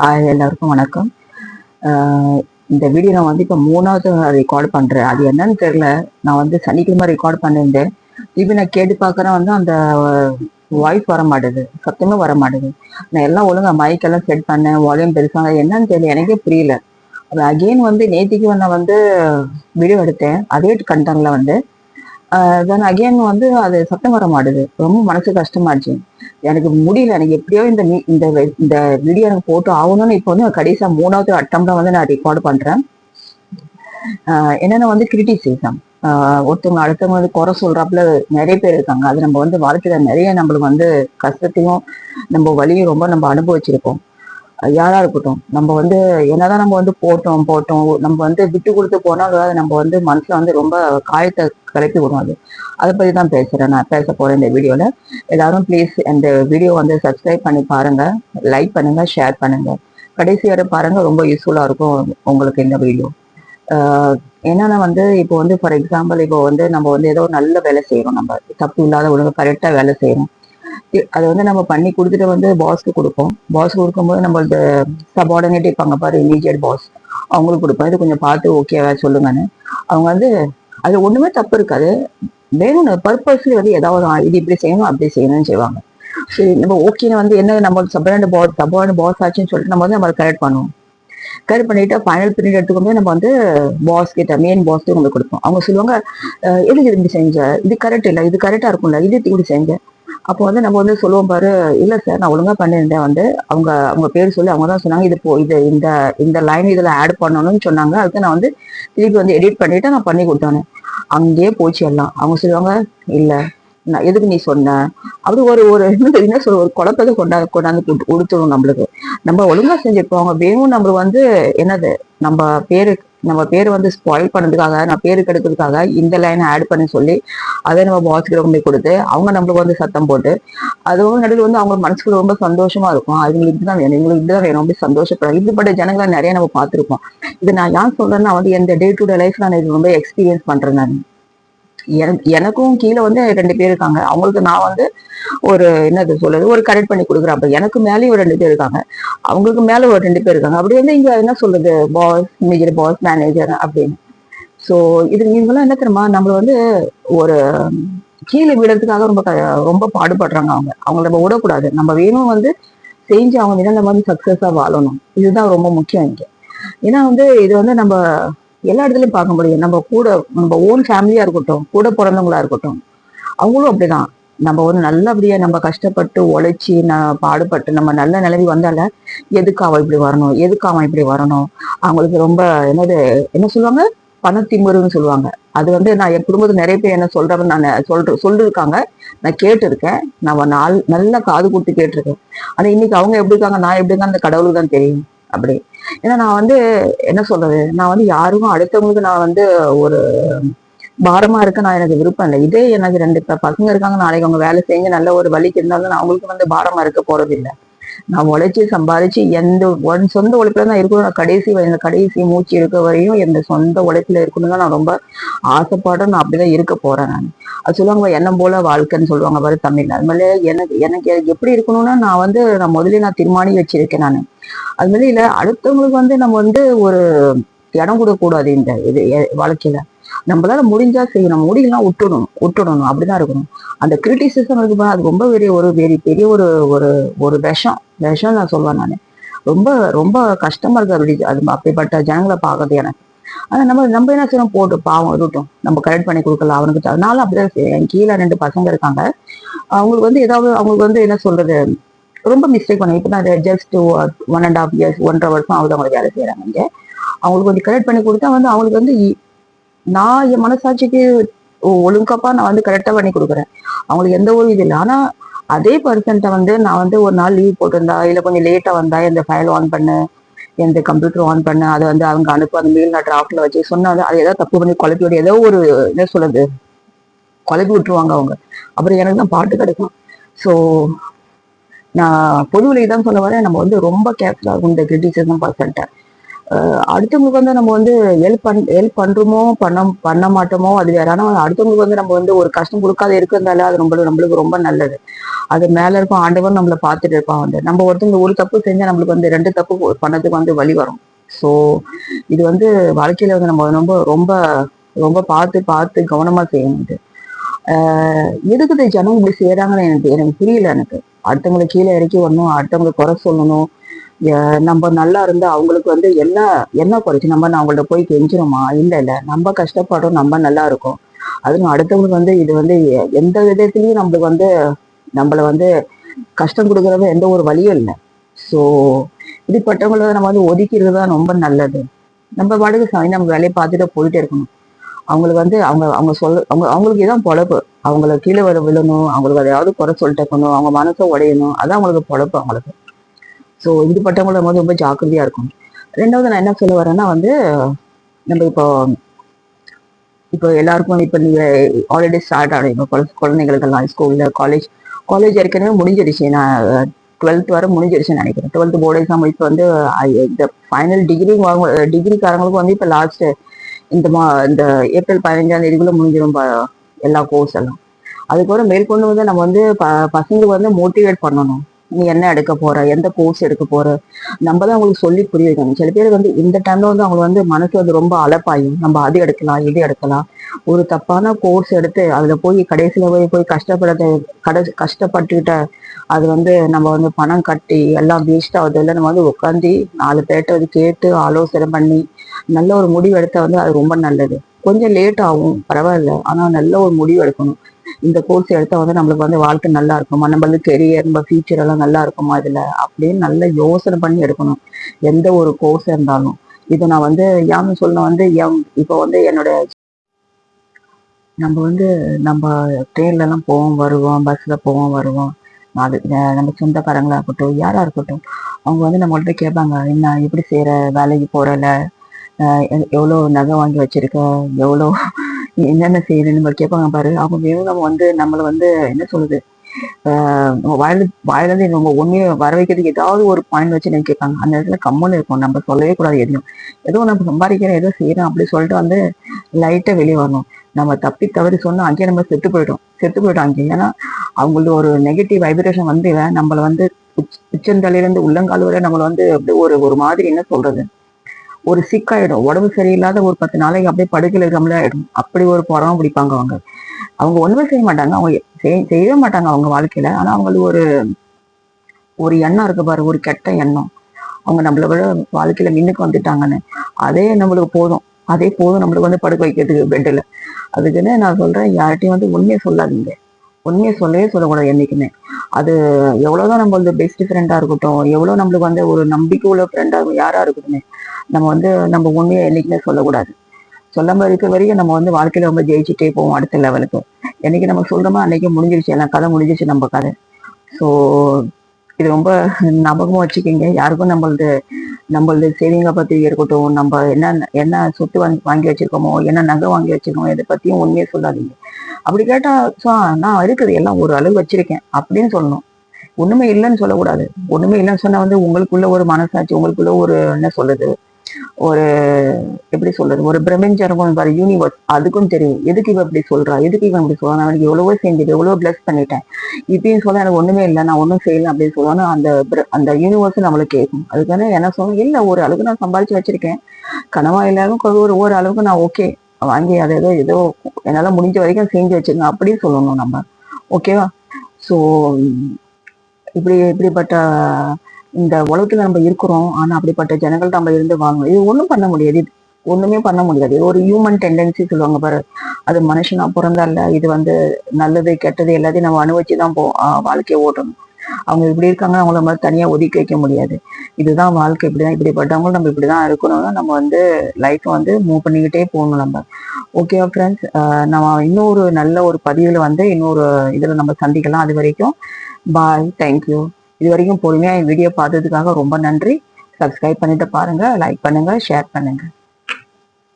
Hi எல்லாருக்கும் வணக்கம். ஆஹ் இந்த வீடியோ நான் வந்து இப்போ மூணாவது ரெக்கார்ட் பண்ணுறேன் அது என்னன்னு தெரியல. நான் வந்து சனிக்கிழமை ரெக்கார்ட் பண்ணியிருந்தேன். இப்போ நான் கேட்டு பார்க்குறேன் வந்து அந்த வாய்ஸ் வர மாட்டேது சத்தமே வர மாட்டேது நான் எல்லாம் ஒழுங்கா மைக் எல்லாம் செட் பண்ணேன். வால்யூம் பெருசாக என்னன்னு தெரியல. எனக்கே புரியல. அது அகெயின் வந்து நேத்திக்கு நான் வந்து வீடியோ எடுத்தேன். அதே கண்டனில் வந்து தென் அகெயின் வந்து அது சத்தம் வர மாட்டுது. ரொம்ப மனசு கஷ்டமாச்சு எனக்கு முடியல. எனக்கு எப்படியோ இந்த இந்த இந்த வீடியோ எனக்கு போட்டு ஆகணும்னு இப்போ வந்து கடைசியா மூணாவது அட்டம்ல வந்து நான் ரெக்கார்ட் பண்றேன். என்னென்ன வந்து கிரிட்டிசிசம் ஒருத்தவங்க அடுத்தவங்க வந்து குறை சொல்றாப்புல நிறைய பேர் இருக்காங்க. அது நம்ம வந்து வாழ்க்கையில நிறைய நம்மளுக்கு வந்து கஷ்டத்தையும் நம்ம வழியும் ரொம்ப நம்ம அனுபவிச்சிருக்கோம். யாரா இருக்கட்டும். நம்ம வந்து என்னதான் நம்ம வந்து போட்டோம் போட்டோம். நம்ம வந்து விட்டு கொடுத்து போனாலும் அது நம்ம வந்து மனசுல வந்து ரொம்ப காயத்தை கிளப்பி விடும் அது. அதை பத்தி தான் பேசுறேன். நான் பேச போறேன் இந்த வீடியோல. எல்லாரும் ப்ளீஸ் இந்த வீடியோ வந்து சப்ஸ்கிரைப் பண்ணி பாருங்க. லைக் பண்ணுங்க ஷேர் பண்ணுங்க. கடைசி வரை பாருங்க. ரொம்ப யூஸ்ஃபுல்லா இருக்கும் உங்களுக்கு இந்த வீடியோ என்னன்னா வந்து இப்போ வந்து ஃபார் எக்ஸாம்பிள் இப்போ வந்து நம்ம வந்து ஏதோ நல்ல வேலை செய்யறோம் நம்ம. தப்பு இல்லாத ஒழுங்கு கரெக்டா வேலை செய்யறோம் அதை வந்து நம்ம பண்ணி கொடுத்துட்டு வந்து பாஸ்க்கு கொடுப்போம். பாஸ் கொடுக்கும்போது நம்மளோட சபார்டினேட் இருப்பாங்க பாரு இமீடியட் பாஸ் அவங்களுக்கு கொடுப்போம். இது கொஞ்சம் பார்த்து ஓகேவா சொல்லுங்கன்னு. அவங்க வந்து அது ஒண்ணுமே தப்பு இருக்காது. வேணும்னு பர்பஸ்ல வந்து ஏதாவது இது இப்படி செய்யணும் அப்படி செய்யணும்னு செய்வாங்க. சரி நம்ம ஓகேன்னு வந்து என்ன நம்ம சபார்டு பாஸ் சபார்டு பாஸ் ஆச்சுன்னு சொல்லிட்டு நம்ம வந்து நம்ம கரெக்ட் பண்ணுவோம். கரெக்ட் பண்ணிட்டு ஃபைனல் பிரிண்ட் எடுத்துக்கும்போது நம்ம வந்து பாஸ் கிட்ட மெயின் பாஸ் உங்களுக்கு கொடுப்போம். அவங்க சொல்லுவாங்க எது எதுக்கு இப்படி செஞ்ச? இது கரெக்ட் இல்லை. இது கரெக்டா இருக்கும்ல. இது இப்படி செஞ்ச. அப்போ வந்து நம்ம வந்து சொல்லுவோம் பாரு இல்லை சார் நான் ஒழுங்காக பண்ணியிருந்தேன் வந்து. அவங்க அவங்க பேர் சொல்லி அவங்க தான் சொன்னாங்க இது போ இது இந்த இந்த லைன் இதில் ஆட் பண்ணணும்னு சொன்னாங்க. அதுக்கு நான் வந்து திருப்பி வந்து எடிட் பண்ணிட்டு நான் பண்ணி கொடுத்தானே. அங்கேயே போச்சு எல்லாம். அவங்க சொல்லுவாங்க இல்லை நான் எதுக்கு நீ சொன்ன? அப்படி ஒரு ஒரு என்ன என்ன சொல்ற ஒரு குழப்பத்தை கொண்டாந்து கொண்டாந்து கொடுத்துடும் கொடுத்துரும் நம்மளுக்கு. நம்ம ஒழுங்கா செஞ்சிருப்போம். அவங்க வேணும் நம்மளுக்கு வந்து என்னது நம்ம பேருக்கு நம்ம பேர் வந்து ஸ்பாயில் பண்ணதுக்காக நான் பேர் கெடுக்கிறதுக்காக இந்த லைனை ஆட் பண்ணி சொல்லி அதை நம்ம பாஸ்க்கு ரொம்ப கொண்டு கொடுத்து அவங்க நம்மளுக்கு வந்து சத்தம் போட்டு அது வந்து நடுவில் வந்து அவங்க மனசுக்குள்ள ரொம்ப சந்தோஷமா இருக்கும். அவங்களுக்கு இதுதான் வேணும் இவங்களுக்கு இதுதான் வேணும் அப்படி சந்தோஷப்படுறாங்க இப்படிப்பட்ட ஜனங்களை நிறைய நம்ம பார்த்துருப்போம். இது நான் ஏன் சொல்றேன்னா வந்து எந்த டே டு டே லைஃப் நான் இது ரொம்ப எக்ஸ்பீரியன்ஸ் பண்றேன் நான். எனக்கும் கீழே வந்து ரெண்டு பேர் இருக்காங்க. அவங்களுக்கு நான் வந்து ஒரு என்னது சொல்றது ஒரு கரெக்ட் பண்ணி கொடுக்குறேன். அப்ப எனக்கு மேலேயும் ஒரு ரெண்டு பேர் இருக்காங்க. அவங்களுக்கு மேல ஒரு ரெண்டு பேர் இருக்காங்க. அப்படி வந்து இங்க என்ன சொல்றது பாஸ் மேஜர் பாஸ் மேனேஜர் அப்படின்னு. ஸோ இது இவங்கெல்லாம் என்ன தெரியுமா நம்மள வந்து ஒரு கீழே விடுறதுக்காக ரொம்ப க- ரொம்ப பாடுபடுறாங்க அவங்க. அவங்கள நம்ம விடக்கூடாது. நம்ம வேணும் வந்து செஞ்சு அவங்க மீது நம்ம வந்து சக்சஸா வாழணும். இதுதான் ரொம்ப முக்கியம் இங்க. ஏன்னா வந்து இது வந்து நம்ம எல்லா இடத்துலயும் பார்க்க முடியும். நம்ம கூட நம்ம ஓன் ஃபேமிலியா இருக்கட்டும் கூட பிறந்தவங்களா இருக்கட்டும் அவங்களும் அப்படிதான். நம்ம வந்து நல்லபடியா நம்ம கஷ்டப்பட்டு உழைச்சி நான் பாடுபட்டு நம்ம நல்ல நிலவி வந்தால எதுக்கு அவன் இப்படி வரணும்? எதுக்கு அவன் இப்படி வரணும்? அவங்களுக்கு ரொம்ப என்னது என்ன சொல்லுவாங்க? பணத்திமுருன்னு சொல்லுவாங்க. அது வந்து நான் என் குடும்பத்தில் நிறைய பேர் என்ன சொல்றவங்க நான் சொல்ற சொல்லிருக்காங்க. நான் கேட்டிருக்கேன். நான் நாள் நல்லா காது கொடுத்து கேட்டிருக்கேன். ஆனா இன்னைக்கு அவங்க எப்படி இருக்காங்க? நான் எப்படி இருக்காங்க? அந்த கடவுளுக்கு தான் தெரியும். அப்படி. ஏன்னா நான் வந்து என்ன சொல்றது? நான் வந்து யாருக்கும் அடுத்தவங்களுக்கு நான் வந்து ஒரு பாரமா இருக்க நான் எனக்கு விருப்பம் இல்லை. இதே எனக்கு ரெண்டு ப- பசங்க இருக்காங்க நாளைக்கு அவங்க வேலை செஞ்சு நல்ல ஒரு வழிக்கு இருந்தாலும் நான் அவங்களுக்கு வந்து பாரமா இருக்க போறது இல்லை. நான் உழைச்சி சம்பாதிச்சு எந்த ஒன் சொந்த உழைப்புல தான் இருக்கணும். நான் கடைசி இந்த கடைசி மூச்சு இருக்க வரையும் எந்த சொந்த உழைப்புல இருக்கணும் தான் நான் ரொம்ப ஆசைப்படுறேன். நான் அப்படிதான் இருக்க போறேன் நான். அது சொல்லுவாங்க எண்ணம் போல வாழ்க்கைன்னு சொல்லுவாங்க பாரு தமிழ்ல அது மாதிரி எனக்கு எனக்கு எப்படி இருக்கணும்னா நான் வந்து நான் முதல்ல நான் தீர்மானி வச்சிருக்கேன் நான். அது மாதிரி இல்லை அடுத்தவங்களுக்கு வந்து நம்ம வந்து ஒரு இடம் கொடுக்கக்கூடாது இந்த இது வாழ்க்கையில. நம்மளால முடிஞ்சா செய்யணும் முடியலாம் விட்டுடணும் விட்டுடணும். அப்படிதான் இருக்கணும். அந்த கிரிட்டிசிசம் இருக்கு பாரு, அது ரொம்ப பெரிய ஒரு பெரிய பெரிய ஒரு ஒரு ஒரு விஷம். விஷம் நான் சொல்லுவேன் நான். ரொம்ப ரொம்ப கஷ்டமா இருக்கு அப்படி அது அப்படிப்பட்ட ஜனங்களை பார்க்கறது எனக்கு. ஆனா நம்ம நம்ம என்ன செய்யணும்? போட்டு பாவம் இருக்கட்டும். நம்ம கரெக்ட் பண்ணி கொடுக்கலாம். அவனுக்கு அதனால அப்படிதான் என் கீழே ரெண்டு பசங்க இருக்காங்க. அவங்களுக்கு வந்து ஏதாவது அவங்களுக்கு வந்து என்ன சொல்றது? ரொம்ப மிஸ்டேக் பண்ண இப்போ நான் just one and half years ஒன்றரை வருஷம் ஆகுது அவங்க வேலை செய்யறாங்க இங்க. அவங்களுக்கு கொஞ்சம் கரெக்ட் பண்ணி கொடுத்தா வந்து அவங்களுக்கு வந்து நான் என் மனசாட்சிக்கு ஒ- ஒழுங்கப்பா நான் வந்து கரெக்டா பண்ணி கொடுக்குறேன். அவங்களுக்கு எந்த ஒரு இது இல்லை. ஆனா அதே பர்சன்ட்ட வந்து நான் வந்து ஒரு நாள் லீவ் போட்டிருந்தா இல்ல கொஞ்சம் லேட்டா வந்தா இந்த ஃபைல் ஆன் பண்ணு எந்த கம்ப்யூட்டர் ஆன் பண்ண அதை வந்து அவங்க அனுப்பு அந்த மெயில் நான் டிராஃப்ட்ல வச்சு சொன்னா அது- ஏதாவது தப்பு பண்ணி குழப்பி விட. ஏதோ ஒரு என்ன சொல்றது குழப்பி விட்டுருவாங்க அவங்க. அப்புறம் எனக்கு தான் பாட்டு கிடைக்கும். ஸோ நான் பொதுவில் இதான் சொல்ல வரேன். நம்ம வந்து ரொம்ப கேர்ஃபுல்லாக இருக்கும் இந்த கிரிட்டிசிசம் பர்சன்ட்ட அடுத்தவங்களுக்கு வந்து நம்ம வந்து ஹெல்ப் பண் ஹெல்ப் பண்றோமோ பண்ண பண்ண மாட்டோமோ அது வேற. ஆனால் அடுத்தவங்களுக்கு வந்து நம்ம வந்து ஒரு கஷ்டம் கொடுக்காத இருக்கிறதால அது நம்மளுக்கு நம்மளுக்கு ரொம்ப நல்லது. அது மேல இருக்கும் ஆண்டவன் நம்மள பார்த்துட்டு இருப்பான் வந்து. நம்ம ஒருத்தவங்க ஒரு தப்பு செஞ்சா நம்மளுக்கு வந்து ரெண்டு தப்பு பண்ணதுக்கு வந்து வழி வரும். ஸோ இது வந்து வாழ்க்கையில வந்து நம்ம ரொம்ப ரொம்ப ரொம்ப பார்த்து பார்த்து கவனமா செய்யணும் இது. எதுக்கு ஜனம் இப்படி செய்யறாங்கன்னு எனக்கு எனக்கு புரியல எனக்கு. அடுத்தவங்களை கீழே இறக்கி வரணும் அடுத்தவங்களை குறை சொல்லணும். நம்ம நல்லா இருந்தா அவங்களுக்கு வந்து என்ன என்ன குறைச்சி நம்ம அவங்கள்ட்ட போய் கெஞ்சிருமா? இல்லை இல்லை. நம்ம கஷ்டப்படுறோம் நம்ம நல்லா இருக்கும். அதுவும் அடுத்தவங்களுக்கு வந்து இது வந்து எ- எந்த விதத்துலயும் நம்மளுக்கு வந்து நம்மள வந்து கஷ்டம் கொடுக்குறது எந்த ஒரு வழியும் இல்லை. ஸோ இப்படிப்பட்டவங்கள நம்ம வந்து ஒதுக்கிறது தான் ரொம்ப நல்லது. நம்ம பாட்டுக்கு சாமி நம்ம வேலையை பார்த்துட்டு போயிட்டே இருக்கணும். அவங்களுக்கு வந்து அவங்க அவங்க சொல்ல அவங்க அவங்களுக்கு இதான் பொழப்பு. அவங்கள கீழே வர விழணும் அவங்களுக்கு அதையாவது குறை சொல்லிட்டு இருக்கணும் அவங்க மனசை உடையணும். அதான் அவங்களுக்கு பொழப்பு அவங்களுக்கு. ஸோ இப்படிப்பட்டவங்கள நம்ம ரொம்ப ஜாக்கிரதையாக இருக்கும் ரெண்டாவது நான் என்ன சொல்ல வரேன்னா வந்து நம்ம இப்போ இப்போ எல்லாருக்கும் இப்போ நீங்கள் ஆல்ரெடி ஸ்டார்ட் ஆகும் இப்போ குழந்தை குழந்தைங்களுக்கெல்லாம் ஸ்கூலில் காலேஜ் காலேஜ் ஏற்கனவே முடிஞ்சிருச்சு. நான் டுவெல்த் வர முடிஞ்சிருச்சுன்னு நினைக்கிறேன். டுவெல்த் போர்டு எக்ஸாம் இப்போ வந்து இந்த ஃபைனல் டிகிரி வாங்க டிகிரிக்காரங்களுக்கும் வந்து இப்போ லாஸ்ட்டு இந்த மா இந்த ஏப்ரல் பதினஞ்சாம் தேதிக்குள்ளே முடிஞ்சிடும் எல்லா கோர்ஸ் எல்லாம். அதுக்கப்புறம் மேற்கொண்டு வந்து நம்ம வந்து ப பசங்களுக்கு வந்து மோட்டிவேட் பண்ணணும். நீ என்ன எடுக்க போற? எந்த கோர்ஸ் எடுக்க போற? நம்ம தான் அவங்களுக்கு சொல்லி புரிய வைக்கணும். சில பேர் வந்து இந்த டைம்ல வந்து அவங்க வந்து மனசு வந்து ரொம்ப அலப்பாயும். நம்ம அது எடுக்கலாம் இது எடுக்கலாம். ஒரு தப்பான கோர்ஸ் எடுத்து அதுல போய் கடைசியில போய் போய் கஷ்டப்படுறது கடை கஷ்டப்பட்டுக்கிட்ட அது வந்து நம்ம வந்து பணம் கட்டி எல்லாம் வேஸ்ட் ஆகுது. இல்லை நம்ம வந்து உட்காந்து நாலு பேர்ட்ட வந்து கேட்டு ஆலோசனை பண்ணி நல்ல ஒரு முடிவு எடுத்தா வந்து அது ரொம்ப நல்லது. கொஞ்சம் லேட் ஆகும் பரவாயில்ல. ஆனா நல்ல ஒரு முடிவு எடுக்கணும். இந்த கோர்ஸ் எடுத்தா வந்து நம்மளுக்கு வந்து வாழ்க்கை நல்லா இருக்குமா? நம்மளுக்கு கெரியர் நம்ம ஃபியூச்சர் எல்லாம் நல்லா இருக்குமா இதில்? அப்படின்னு நல்ல யோசனை பண்ணி எடுக்கணும். எந்த ஒரு கோர்ஸ் இருந்தாலும். இதை நான் வந்து ஏன்னு சொல்ல வந்து என் இப்போ வந்து என்னோட நம்ம வந்து நம்ம ட்ரெயின்ல எல்லாம் போவோம் வருவோம் பஸ்ல போவோம் வருவோம். அது நம்ம சொந்தக்காரங்களா இருக்கட்டும் யாரா இருக்கட்டும் அவங்க வந்து நம்மள்ட்ட கேட்பாங்க என்ன எப்படி செய்யற வேலைக்கு போறல? அஹ் எவ்வளவு நகை வாங்கி வச்சிருக்க? எவ்வளோ என்னென்ன செய்யுதுன்னு நம்ம கேட்பாங்க பாரு. அவங்க வேணும் நம்ம வந்து நம்மளை வந்து என்ன சொல்லுது நம்ம வாயில வாயிலிருந்து நம்ம உண்மையை வர வைக்கிறதுக்கு ஏதாவது ஒரு பாயிண்ட் வச்சு எனக்கு கேட்பாங்க. அந்த இடத்துல கம்முன்னு இருக்கும். நம்ம சொல்லவே கூடாது எதையும் ஏதோ நம்ம சம்பாதிக்கிறோம் ஏதோ செய்யறோம் அப்படி சொல்லிட்டு வந்து லைட்டா வெளியே வரணும். நம்ம தப்பி தவறி சொன்னா அங்கேயே நம்ம செத்து போயிட்டோம் செத்து போயிட்டோம் அங்கே ஏன்னா அவங்களுக்கு ஒரு நெகட்டிவ் வைப்ரேஷன் வந்து நம்மள வந்து உச்ச- உச்சந்தலையிலிருந்து உள்ளங்கால் வரை நம்மள வந்து அப்படியே ஒரு ஒரு மாதிரி என்ன சொல்றது? ஒரு சிக்காயிடும். உடம்பு சரியில்லாத ஒரு பத்து நாளைக்கு அப்படியே படுக்கையில் இருக்கிற மாதிரி ஆயிடும். அப்படி ஒரு புறம் பிடிப்பாங்க அவங்க. அவங்க ஒண்ணுமே செய்ய மாட்டாங்க. அவங்க செய்யவே மாட்டாங்க அவங்க வாழ்க்கையில. ஆனா அவங்களுக்கு ஒரு ஒரு எண்ணம் இருக்கு பாரு. ஒரு கெட்ட எண்ணம். அவங்க நம்மள விட வாழ்க்கையில மின்னுக்கு வந்துட்டாங்கன்னு. அதே நம்மளுக்கு போதும். அதே போதும் நம்மளுக்கு வந்து படுக்க வைக்கிறதுக்கு பெட்டில் அதுக்குன்னு நான் சொல்றேன் யார்கிட்டையும் வந்து உண்மையை சொல்லாதீங்க. உண்மையை சொல்லவே சொல்லக்கூடாது என்றைக்குமே அது எவ்வளவுதான் நம்ம வந்து பெஸ்ட் ஃப்ரெண்டா இருக்கட்டும் எவ்வளவு நம்மளுக்கு வந்து ஒரு நம்பிக்கை உள்ள ஃப்ரெண்டா யாரா இருக்கட்டுமே. நம்ம வந்து நம்ம உண்மையை என்னைக்குமே சொல்லக்கூடாது. சொல்லாம இருக்க வரைக்கும் நம்ம வந்து வாழ்க்கையில ரொம்ப ஜெயிச்சுட்டே போவோம் அடுத்த லெவலுக்கு என்னைக்கு நம்ம சொல்றோமோ அன்னைக்கு முடிஞ்சிருச்சு. எல்லாம் கதை முடிஞ்சிருச்சு நம்ம கதை. ஸோ இது ரொம்ப ஞாபகமாக வச்சுக்கிங்க. யாருக்கும் நம்மளது நம்மளது சேவிங்கை பற்றி இருக்கட்டும் நம்ம என்ன என்ன சொத்து வாங்கி வாங்கி வச்சிருக்கோமோ என்ன நகை வாங்கி வச்சிருக்கோமோ இதை பற்றியும் உண்மையை சொல்லாதீங்க. அப்படி கேட்டால் ஸோ நான் இருக்குது. எல்லாம் ஒரு அளவு வச்சிருக்கேன். அப்படின்னு சொல்லணும். ஒன்றுமே இல்லைன்னு சொல்லக்கூடாது. ஒன்றுமே இல்லைன்னு சொன்னால் வந்து உங்களுக்குள்ள ஒரு மனசாட்சி உங்களுக்குள்ள ஒரு என்ன சொல்லுது ஒரு எப்படி சொல்றது ஒரு பிரபஞ்சம் பாரு யூனிவர்ஸ் அதுக்கும் தெரியும். எதுக்கு இவன் இப்படி சொல்றா? எதுக்கு இவன் இப்படி சொல்றான்? நான் அவனுக்கு எவ்வளவோ செஞ்சுட்டு எவ்வளவோ பிளஸ் பண்ணிட்டேன். இப்பயும் சொல்ல எனக்கு ஒண்ணுமே இல்லை நான் ஒன்றும் செய்யல அப்படின்னு சொல்லுவாங்க அந்த அந்த யூனிவர்ஸ் நம்மளுக்கு கேட்கும் அதுக்கான என்ன சொல்லணும் இல்லை ஒரு அளவுக்கு நான் சம்பாதிச்சு வச்சிருக்கேன். கனவா இல்லாம ஒரு ஒரு அளவுக்கு நான் ஓகே வாங்கி அதை ஏதோ ஏதோ என்னால முடிஞ்ச வரைக்கும் செஞ்சு வச்சிருக்கேன் அப்படின்னு சொல்லணும் நம்ம. ஓகேவா ஸோ இப்படி இப்படிப்பட்ட இந்த உலகத்துல நம்ம இருக்கிறோம் ஆனா அப்படிப்பட்ட ஜனங்கள் நம்ம இருந்து வாங்கணும் இது ஒண்ணும் பண்ண முடியாது. இது ஒண்ணுமே பண்ண முடியாது. ஒரு ஹியூமன் டெண்டன்சி சொல்லுவாங்க பாரு. அது மனுஷனா பிறந்தால இது வந்து நல்லது கெட்டது எல்லாத்தையும் நம்ம அனுபவிச்சு தான் போ வாழ்க்கையை ஓட்டணும். அவங்க இப்படி இருக்காங்க அவங்கள மாதிரி தனியா ஒதுக்கி வைக்க முடியாது. இதுதான் வாழ்க்கை இப்படிதான். இப்படிப்பட்டவங்களும் நம்ம இப்படிதான் இருக்கணும்னா நம்ம வந்து லைஃப் வந்து மூவ் பண்ணிக்கிட்டே போகணும் நம்ம. ஓகேவா ஃப்ரெண்ட்ஸ் நம்ம இன்னொரு நல்ல ஒரு பதிவுல வந்து இன்னொரு இதுல நம்ம சந்திக்கலாம். அது வரைக்கும் பாய் தேங்க்யூ இது வரைக்கும் பொறுமையாக என் வீடியோ பார்த்ததுக்காக ரொம்ப நன்றி. சப்ஸ்கிரைப் பண்ணிட்டு பாருங்க லைக் பண்ணுங்க ஷேர் பண்ணுங்க.